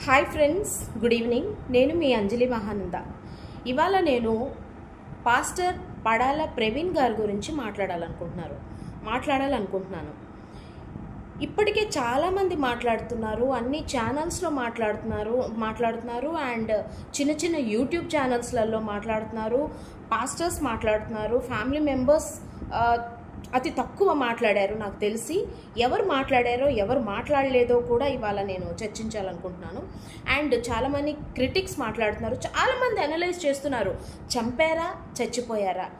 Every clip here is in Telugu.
హాయ్ ఫ్రెండ్స్ గుడ్ ఈవినింగ్ నేను మీ అంజలి మహానంద. ఇవాళ నేను పాస్టర్ పడాల ప్రవీణ్ గారి గురించి మాట్లాడాలనుకుంటున్నారు. మాట్లాడాలనుకుంటున్నాను. ఇప్పటికే చాలామంది మాట్లాడుతున్నారు అన్ని ఛానల్స్లో మాట్లాడుతున్నారు మాట్లాడుతున్నారు అండ్ చిన్న చిన్న యూట్యూబ్ ఛానల్స్లలో మాట్లాడుతున్నారు పాస్టర్స్ మాట్లాడుతున్నారు ఫ్యామిలీ మెంబర్స్ అతి తక్కువ మాట్లాడారు నాకు తెలిసి. ఎవరు మాట్లాడారో ఎవరు మాట్లాడలేదో కూడా ఇవాళ నేను చర్చించాలనుకుంటున్నాను. అండ్ చాలామంది క్రిటిక్స్ మాట్లాడుతున్నారు. చాలామంది అనలైజ్ చేస్తున్నారు. చంపారా? చచ్చిపోయారా?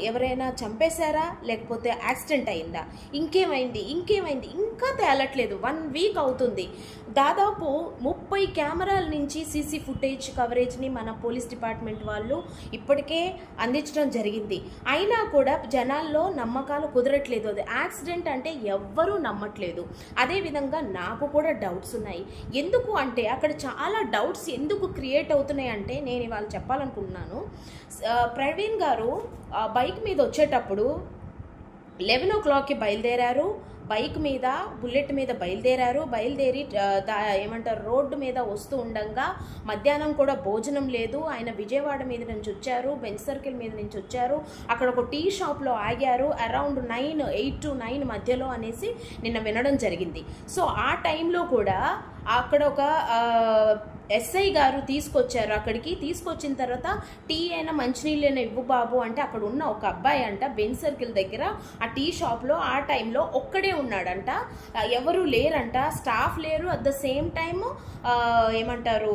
ఎవరైనా చంపేశారా? లేకపోతే యాక్సిడెంట్ అయిందా? ఇంకేమైంది? ఇంకేమైంది? ఇంకా తేలట్లేదు. వన్ వీక్ అవుతుంది. దాదాపు ముప్పై కెమెరాల నుంచి సీసీ ఫుటేజ్ కవరేజ్ని మన పోలీస్ డిపార్ట్మెంట్ వాళ్ళు ఇప్పటికే అందించడం జరిగింది. అయినా కూడా జనాల్లో నమ్మకాలు కుదరట్లేదు. అది యాక్సిడెంట్ అంటే ఎవ్వరూ నమ్మట్లేదు. అదేవిధంగా నాకు కూడా డౌట్స్ ఉన్నాయి. ఎందుకు అంటే అక్కడ చాలా డౌట్స్ ఎందుకు క్రియేట్ అవుతున్నాయి అంటే నేను ఇవాళ చెప్పాలనుకుంటున్నాను. ప్రవీణ్ గారు బైక్ మీద వచ్చేటప్పుడు లెవెన్ ఓ క్లాక్కి బయలుదేరారు. బైక్ మీద బుల్లెట్ మీద బయలుదేరారు. బయలుదేరి ఏమంటారు రోడ్డు మీద వస్తూ ఉండంగా మధ్యాహ్నం కూడా భోజనం లేదు. ఆయన విజయవాడ మీద నుంచి వచ్చారు బెంచ్ సర్కిల్ మీద నుంచి వచ్చారు. అక్కడ ఒక టీ షాప్లో ఆగారు. Around nine eight to nine మధ్యలో అనేసి నిన్న వినడం జరిగింది. సో ఆ టైంలో కూడా అక్కడ ఒక ఎస్ఐ గారు తీసుకొచ్చారు. అక్కడికి తీసుకొచ్చిన తర్వాత టీ అయినా మంచినీళ్ళైనా ఇవ్వు బాబు అంటే అక్కడ ఉన్న ఒక అబ్బాయి అంట బెన్ సర్కిల్ దగ్గర ఆ టీ షాప్లో ఆ టైంలో ఒక్కడే ఉన్నాడంట. ఎవరు లేరంట. స్టాఫ్ లేరు. అట్ ద సేమ్ టైము ఏమంటారు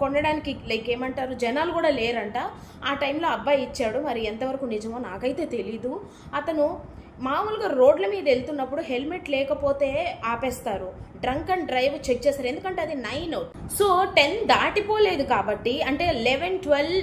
కొనడానికి లైక్ ఏమంటారు జనాలు కూడా లేరంట. ఆ టైంలో అబ్బాయి ఇచ్చాడు. మరి ఎంతవరకు నిజమో నాకైతే తెలీదు. అతను మామూలుగా రోడ్ల మీద వెళ్తున్నప్పుడు హెల్మెట్ లేకపోతే ఆపేస్తారు. డ్రంక్ అండ్ డ్రైవ్ చెక్ చేశారు. ఎందుకంటే అది నైన్. సో టెన్ దాటిపోలేదు కాబట్టి అంటే లెవెన్ ట్వెల్వ్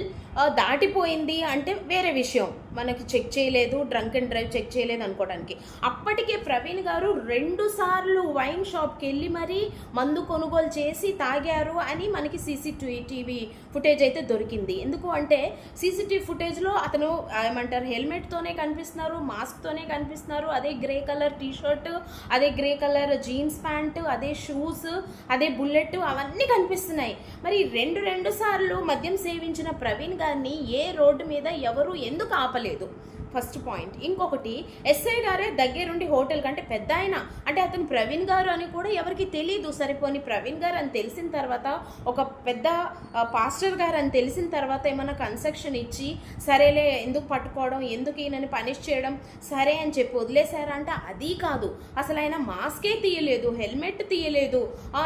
దాటిపోయింది అంటే వేరే విషయం. మనకి చెక్ చేయలేదు డ్రంక్ అండ్ డ్రైవ్ చెక్ చేయలేదు అనుకోవడానికి. అప్పటికే ప్రవీణ్ గారు రెండు సార్లు వైన్ షాప్కి వెళ్ళి మరీ మందు కొనుగోలు చేసి తాగారు అని మనకి సీసీటీవీ ఫుటేజ్ అయితే దొరికింది. ఎందుకు అంటే సీసీటీవీ ఫుటేజ్లో అతను ఏమంటారు హెల్మెట్తోనే కనిపిస్తున్నారు మాస్క్తోనే కనిపిస్తున్నారు. అదే గ్రే కలర్ టీ షర్ట్ అదే గ్రే కలర్ జీన్స్ ప్యాంట్ అదే షూస్ అదే బుల్లెట్ అవన్నీ కనిపిస్తున్నాయి. మరి రెండు రెండు సార్లు మద్యం సేవించిన ప్రవీణ్ గారిని ఏ రోడ్డు మీద ఎవరు ఎందుకు ఆపలేదు? First point. ఇంకొకటి ఎస్ఐ గారే దగ్గరుండి హోటల్ కంటే పెద్ద ఆయన. అంటే అతను ప్రవీణ్ గారు అని కూడా ఎవరికి తెలియదు సరిపోని ప్రవీణ్ గారు అని తెలిసిన తర్వాత ఒక పెద్ద పాస్టర్ గారు అని తెలిసిన తర్వాత ఏమైనా కన్సెక్షన్ ఇచ్చి సరేలే ఎందుకు పట్టుకోవడం ఎందుకు ఈయనని పనిష్ చేయడం సరే అని చెప్పి వదిలేశారా అంటే అది కాదు. అసలు ఆయన మాస్కే తీయలేదు హెల్మెట్ తీయలేదు.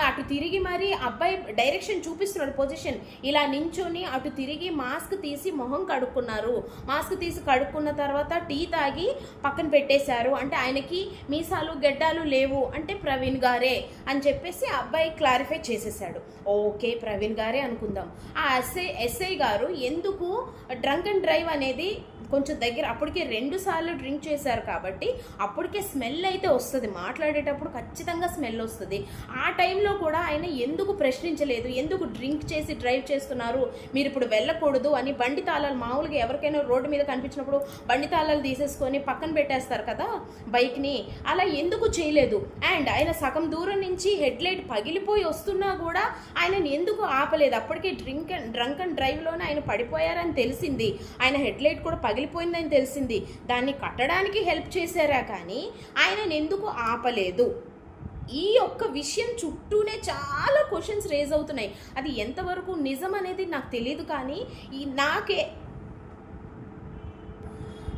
అటు తిరిగి మరి అబ్బాయి డైరెక్షన్ చూపిస్తున్నాడు పొజిషన్. ఇలా నించొని అటు తిరిగి మాస్క్ తీసి మొహం కడుక్కున్నారు. మాస్క్ తీసి కడుక్కున్న తర్వాత తర్వాత టీ తాగి పక్కన పెట్టేశారు. అంటే ఆయనకి మీసాలు గెడ్డాలు లేవు. అంటే ప్రవీణ్ గారే అని చెప్పేసి అబ్బాయి క్లారిఫై చేసేసాడు ఓకే ప్రవీణ్ గారే అనుకుందాం. ఆ ఎస్ఐ ఎస్ఐ గారు ఎందుకు డ్రంక్ అండ్ డ్రైవ్ అనేది కొంచెం దగ్గర అప్పటికే రెండు సార్లు డ్రింక్ చేశారు కాబట్టి అప్పటికే స్మెల్ అయితే వస్తుంది. మాట్లాడేటప్పుడు ఖచ్చితంగా స్మెల్ వస్తుంది. ఆ టైంలో కూడా ఆయన ఎందుకు ప్రశ్నించలేదు? ఎందుకు డ్రింక్ చేసి డ్రైవ్ చేస్తున్నారు? మీరు ఇప్పుడు వెళ్ళకూడదు అని బండి తాళాలు మామూలుగా ఎవరికైనా రోడ్డు మీద కనిపించినప్పుడు బండి తాళాలు తీసేసుకొని పక్కన పెట్టేస్తారు కదా బైక్ని. అలా ఎందుకు చేయలేదు? అండ్ ఆయన సగం దూరం నుంచి హెడ్ లైట్ పగిలిపోయి వస్తున్నా కూడా ఆయన ఎందుకు ఆపలేదు? అప్పటికే డ్రింక్ అండ్ డ్రంక్ అండ్ డ్రైవ్లోనే ఆయన పడిపోయారని తెలిసింది. ఆయన హెడ్ లైట్ కూడా పగిలిపోయిందని తెలిసింది. దాన్ని కట్టడానికి హెల్ప్ చేశారా కానీ ఆయన ఎందుకు ఆపలేదు? ఈ ఒక్క విషయం చుట్టూనే చాలా క్వశ్చన్స్ రేజ్ అవుతున్నాయి. అది ఎంతవరకు నిజం అనేది నాకు తెలియదు కానీ ఈ నాకే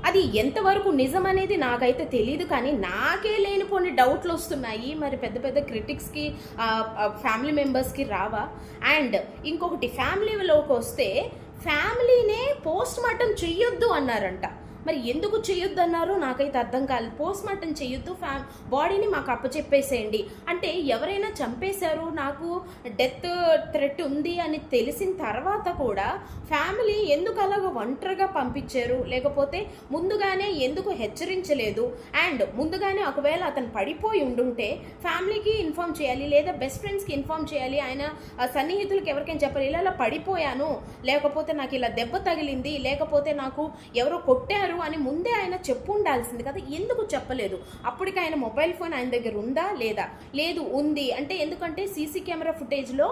అది ఎంతవరకు నిజం అనేది నాకైతే తెలియదు కానీ నాకే లేనిపోని డౌట్లు వస్తున్నాయి. మరి పెద్ద పెద్ద క్రిటిక్స్కి ఫ్యామిలీ మెంబర్స్కి రావా? అండ్ ఇంకొకటి ఫ్యామిలీలోకి వస్తే ఫ్యామిలీనే పోస్ట్ మార్టం చెయ్యొద్దు అన్నారంట. మరి ఎందుకు చెయ్యొద్దు నాకైతే అర్థం కాలేదు. పోస్ట్ మార్టం చేయొద్దు ఫ్యా బాడీని మాకు అప్పచెప్పేసేయండి. అంటే ఎవరైనా చంపేశారు నాకు డెత్ థ్రెట్ ఉంది అని తెలిసిన తర్వాత కూడా ఫ్యామిలీ ఎందుకు అలాగ ఒంటరిగా పంపించారు? లేకపోతే ముందుగానే ఎందుకు హెచ్చరించలేదు? అండ్ ముందుగానే ఒకవేళ అతను పడిపోయి ఉండుంటే ఫ్యామిలీకి ఇన్ఫామ్ చేయాలి లేదా బెస్ట్ ఫ్రెండ్స్కి ఇన్ఫామ్ చేయాలి. ఆయన సన్నిహితులకు ఎవరికైనా చెప్పాలి ఇలా ఇలా పడిపోయాను. లేకపోతే నాకు ఇలా దెబ్బ తగిలింది. లేకపోతే నాకు ఎవరో కొట్టారు. చేశారు అని ముందే ఆయన చెప్పు ఉండాల్సింది కదా. ఎందుకు చెప్పలేదు? అప్పటికి ఆయన మొబైల్ ఫోన్ ఆయన దగ్గర ఉందా? లేదా? లేదు ఉంది. అంటే ఎందుకంటే సీసీ కెమెరా ఫుటేజ్లో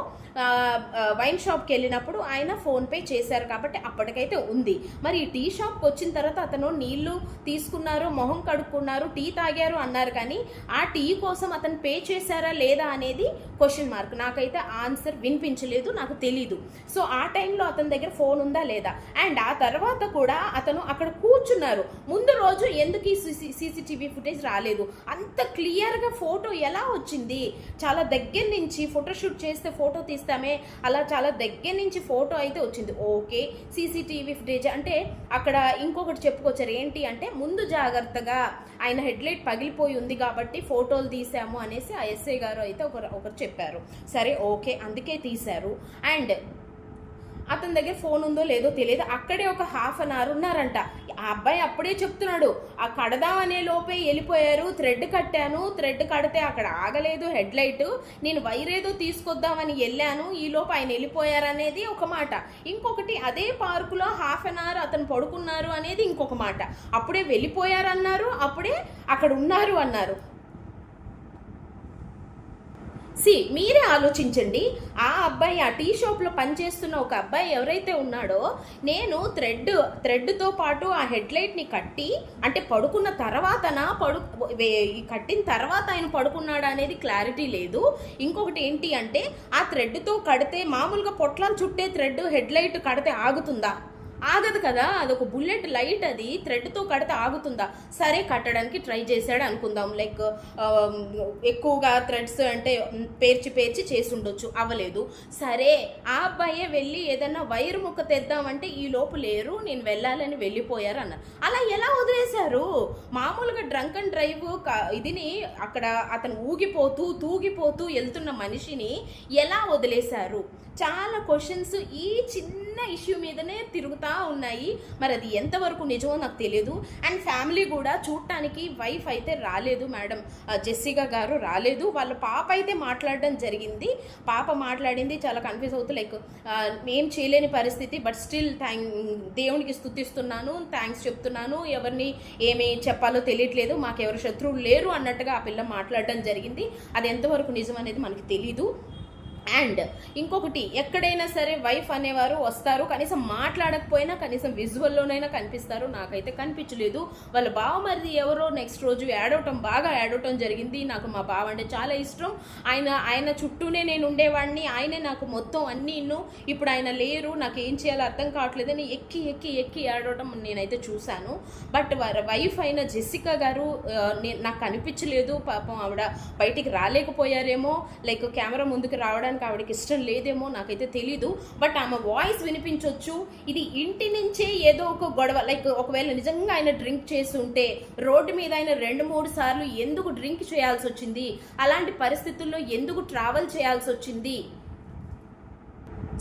వైన్ షాప్కి వెళ్ళినప్పుడు ఆయన ఫోన్పే చేశారు కాబట్టి అప్పటికైతే ఉంది. మరి టీ షాప్కి వచ్చిన తర్వాత అతను నీళ్ళు తీసుకున్నారు మొహం కడుక్కున్నారు టీ తాగారు అన్నారు కానీ ఆ టీ కోసం అతను పే చేశారా లేదా అనేది క్వశ్చన్ మార్క్. నాకైతే ఆన్సర్ వినిపించలేదు నాకు తెలీదు. సో ఆ టైంలో అతని దగ్గర ఫోన్ ఉందా లేదా? అండ్ ఆ తర్వాత కూడా అతను అక్కడ కూర్చున్నారు ముందు రోజు ఎందుకు ఈ సీసీటీవీ ఫుటేజ్ రాలేదు అంత క్లియర్గా ఫోటో ఎలా వచ్చింది చాలా దగ్గర నుంచి ఫోటోషూట్ చేస్తే ఫోటో తీస్తామే అలా చాలా దగ్గర నుంచి ఫోటో అయితే వచ్చింది ఓకే సీసీటీవీ ఫుటేజ్ అంటే అక్కడ ఇంకొకటి చెప్పుకొచ్చారు ఏంటి అంటే ముందు జాగ్రత్తగా ఆయన హెడ్లైట్ పగిలిపోయి ఉంది కాబట్టి ఫోటోలు తీసాము అనేసి ఆ ఎస్ఐ గారు అయితే ఒకరు ఒకరు చెప్పారు సరే ఓకే అందుకే తీశారు అండ్ అతని దగ్గర ఫోన్ ఉందో లేదో తెలియదు అక్కడే ఒక హాఫ్ అన్ అవర్ ఉన్నారంట ఆ అబ్బాయి అప్పుడే చెప్తున్నాడు ఆ కడదాం అనే లోపే వెళ్ళిపోయారు థ్రెడ్ కట్టాను థ్రెడ్ కడితే అక్కడ ఆగలేదు హెడ్ లైట్ నేను వైర్ ఏదో తీసుకొద్దామని వెళ్ళాను ఈ లోపు ఆయన వెళ్ళిపోయారు అనేది ఒక మాట. ఇంకొకటి అదే పార్కులో హాఫ్ అన్ అవర్ అతను పడుకున్నారు అనేది ఇంకొక మాట. అప్పుడే వెళ్ళిపోయారు అన్నారు అప్పుడే అక్కడ ఉన్నారు అన్నారు. సి మీరే ఆలోచించండి. ఆ అబ్బాయి ఆ టీ షాప్లో పనిచేస్తున్న ఒక అబ్బాయి ఎవరైతే ఉన్నాడో నేను థ్రెడ్ థ్రెడ్తో పాటు ఆ హెడ్లైట్ని కట్టి అంటే పడుకున్న తర్వాతన పడు కట్టిన తర్వాత ఆయన పడుకున్నాడా అనేది క్లారిటీ లేదు. ఇంకొకటి ఏంటి అంటే ఆ థ్రెడ్తో కడితే మామూలుగా పొట్లాలు చుట్టే థ్రెడ్ హెడ్లైట్ కడితే ఆగుతుందా? ఆగదు కదా అదొక బుల్లెట్ లైట్ అది థ్రెడ్తో కడితే ఆగుతుందా? సరే కట్టడానికి ట్రై చేశాడు అనుకుందాం. లైక్ ఎక్కువగా థ్రెడ్స్ అంటే పేర్చి పేర్చి చేసి ఉండొచ్చు. అవ్వలేదు. సరే ఆ అబ్బాయే వెళ్ళి ఏదైనా వైర్ ముక్క తెద్దామంటే ఈ లోపు లేరు నేను వెళ్ళాలని వెళ్ళిపోయారు అన్నారు. అలా ఎలా వదిలేశారు? మామూలుగా డ్రంక్ అండ్ డ్రైవ్ ఇదిని అక్కడ అతను ఊగిపోతూ తూగిపోతూ వెళ్తున్న మనిషిని ఎలా వదిలేశారు? చాలా క్వశ్చన్స్ ఈ చిన్న ఇష్యూ మీదనే తిరుగుతా ఉన్నాయి. మరి అది ఎంతవరకు నిజమో నాకు తెలియదు అండ్ ఫ్యామిలీ కూడా చూడటానికి వైఫ్ అయితే రాలేదు మేడం. జెస్సిగా గారు రాలేదు. వాళ్ళ పాప అయితే మాట్లాడడం జరిగింది. పాప మాట్లాడింది చాలా కన్ఫ్యూజ్ అవుతూ లైక్ ఏం చేయలేని పరిస్థితి బట్ స్టిల్ థ్యాంక్ దేవునికి స్తుతిస్తున్నాను థ్యాంక్స్ చెప్తున్నాను. ఎవరిని ఏమి చెప్పాలో తెలియట్లేదు. మాకు ఎవరు శత్రువులు లేరు అన్నట్టుగా ఆ పిల్ల మాట్లాడడం జరిగింది. అది ఎంతవరకు నిజం అనేది మనకి తెలీదు. అండ్ ఇంకొకటి ఎక్కడైనా సరే వైఫ్ అనేవారు వస్తారు. కనీసం మాట్లాడకపోయినా కనీసం విజువల్లోనైనా కనిపిస్తారు. నాకైతే కనిపించలేదు. వాళ్ళ బావమరిది ఎవరో నెక్స్ట్ రోజు యాడ్ అవటం బాగా యాడ్ అవటం జరిగింది. నాకు మా బావ అంటే చాలా ఇష్టం. ఆయన ఆయన చుట్టూనే నేను ఉండేవాడిని. ఆయనే నాకు మొత్తం అన్నీ ఇప్పుడు ఆయన లేరు. నాకు ఏం చేయాలో అర్థం కావట్లేదని ఎక్కి ఎక్కి ఎక్కి యాడ్ నేనైతే చూశాను. బట్ వారి వైఫ్ అయిన జెసికా గారు నాకు కనిపించలేదు. పాపం ఆవిడ బయటికి రాలేకపోయారేమో. లైక్ కెమెరా ముందుకు రావడానికి ఆవిడకి ఇష్టం లేదేమో నాకైతే తెలీదు. బట్ ఆమె వాయిస్ వినిపించవచ్చు ఇది ఇంటి నుంచే ఏదో ఒక గొడవ. లైక్ ఒకవేళ నిజంగా ఆయన డ్రింక్ చేసి ఉంటే రోడ్డు మీద ఆయన రెండు మూడు సార్లు ఎందుకు డ్రింక్ చేయాల్సి వచ్చింది అలాంటి పరిస్థితుల్లో ఎందుకు ట్రావెల్ చేయాల్సి వచ్చింది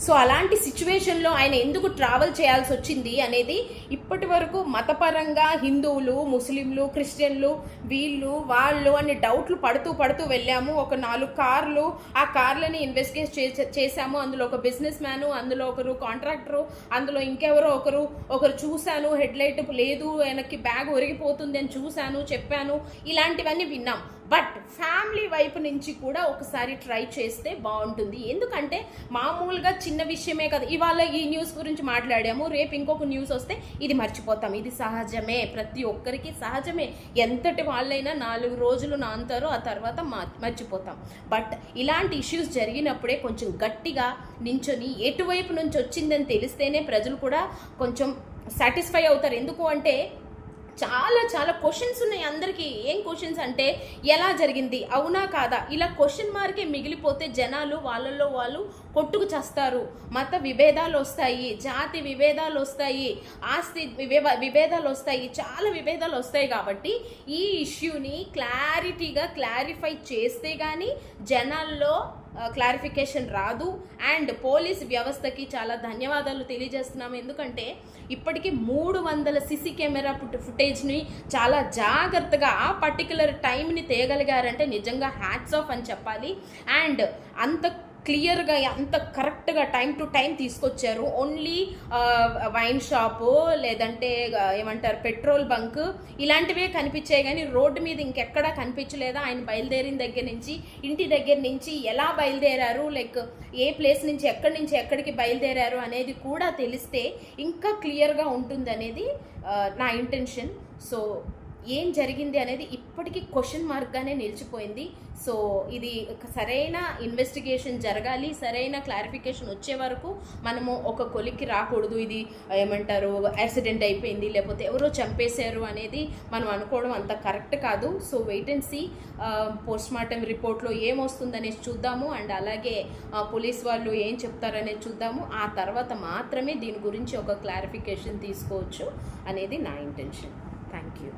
సో అలాంటి సిచ్యువేషన్లో ఆయన ఎందుకు ట్రావెల్ చేయాల్సి వచ్చింది అనేది ఇప్పటి వరకు మతపరంగా హిందువులు ముస్లింలు క్రిస్టియన్లు వీళ్ళు వాళ్ళు అనే డౌట్లు పడుతూ పడుతూ వెళ్ళాము. ఒక నాలుగు కార్లు ఆ కార్లని ఇన్వెస్టిగేట్ చేశాము. అందులో ఒక బిజినెస్ మ్యాను అందులో ఒకరు కాంట్రాక్టరు అందులో ఇంకెవరో ఒకరు ఒకరు చూశాను. హెడ్ లైట్ లేదు వెనక్కి బ్యాగ్ ఒరిగిపోతుంది అని చూశాను చెప్పాను. ఇలాంటివన్నీ విన్నాం. బట్ ఫ్యామిలీ వైపు నుంచి కూడా ఒకసారి ట్రై చేస్తే బాగుంటుంది. ఎందుకంటే మామూలుగా చిన్న విషయమే కదా. ఇవాళ ఈ న్యూస్ గురించి మాట్లాడాము. రేపు ఇంకొక న్యూస్ వస్తే ఇది మర్చిపోతాం. ఇది సహజమే. ప్రతి ఒక్కరికి సహజమే. ఎంతటి వాళ్ళైనా నాలుగు రోజులు నాంతారో ఆ తర్వాత మర్చిపోతాం. బట్ ఇలాంటి ఇష్యూస్ జరిగినప్పుడే కొంచెం గట్టిగా నించొని ఎటువైపు నుంచి వచ్చిందని తెలిస్తేనే ప్రజలు కూడా కొంచెం సాటిస్ఫై అవుతారు. ఎందుకు అంటే చాలా చాలా క్వశ్చన్స్ ఉన్నాయి అందరికీ. ఏం క్వశ్చన్స్ అంటే ఎలా జరిగింది? అవునా కాదా? ఇలా క్వశ్చన్ మార్కే మిగిలిపోతే జనాలు వాళ్ళల్లో వాళ్ళు కొట్టుకు చేస్తారు. మత విభేదాలు వస్తాయి జాతి విభేదాలు వస్తాయి ఆస్తి విభే విభేదాలు వస్తాయి చాలా విభేదాలు వస్తాయి కాబట్టి ఈ ఇష్యూని క్లారిటీగా క్లారిఫై చేస్తే కానీ జనాల్లో క్లారిఫికేషన్ రాదు. అండ్ పోలీస్ వ్యవస్థకి చాలా ధన్యవాదాలు తెలియజేస్తున్నాము ఎందుకంటే ఇప్పటికీ మూడు వందల సిసి కెమెరా ఫుట్ ఫుటేజ్ని చాలా జాగ్రత్తగా ఆ పర్టికులర్ టైంని తేయగలిగారంటే నిజంగా హ్యాట్స్ ఆఫ్ అని చెప్పాలి. అండ్ అంత క్లియర్గా అంత కరెక్ట్గా టైం టు టైం తీసుకొచ్చారు. ఓన్లీ వైన్ షాపు లేదంటే ఏమంటారు పెట్రోల్ బంక్ ఇలాంటివే కనిపించాయి. కానీ రోడ్డు మీద ఇంకెక్కడా కనిపించలేదా? ఆయన బయలుదేరిన దగ్గర నుంచి ఇంటి దగ్గర నుంచి ఎలా బయలుదేరారు? లైక్ ఏ ప్లేస్ నుంచి ఎక్కడి నుంచి ఎక్కడికి బయలుదేరారు అనేది కూడా తెలిస్తే ఇంకా క్లియర్గా ఉంటుంది అనేది నా ఇంటెన్షన్. సో ఏం జరిగింది అనేది ఇప్పటికీ క్వశ్చన్ మార్క్గానే నిలిచిపోయింది. సో ఇది సరైన ఇన్వెస్టిగేషన్ జరగాలి సరైన క్లారిఫికేషన్ వచ్చే వరకు మనము ఒక కొలిక్కి రాకూడదు. ఇది ఏమంటారు యాక్సిడెంట్ అయిపోయింది లేకపోతే ఎవరో చంపేశారు అనేది మనం అనుకోవడం అంత కరెక్ట్ కాదు. So wait and see post mortem రిపోర్ట్లో ఏమొస్తుందనేది చూద్దాము. అండ్ అలాగే పోలీస్ వాళ్ళు ఏం చెప్తారనేది చూద్దాము. ఆ తర్వాత మాత్రమే దీని గురించి ఒక క్లారిఫికేషన్ తీసుకోవచ్చు అనేది నా ఇంటెన్షన్ థ్యాంక్ యూ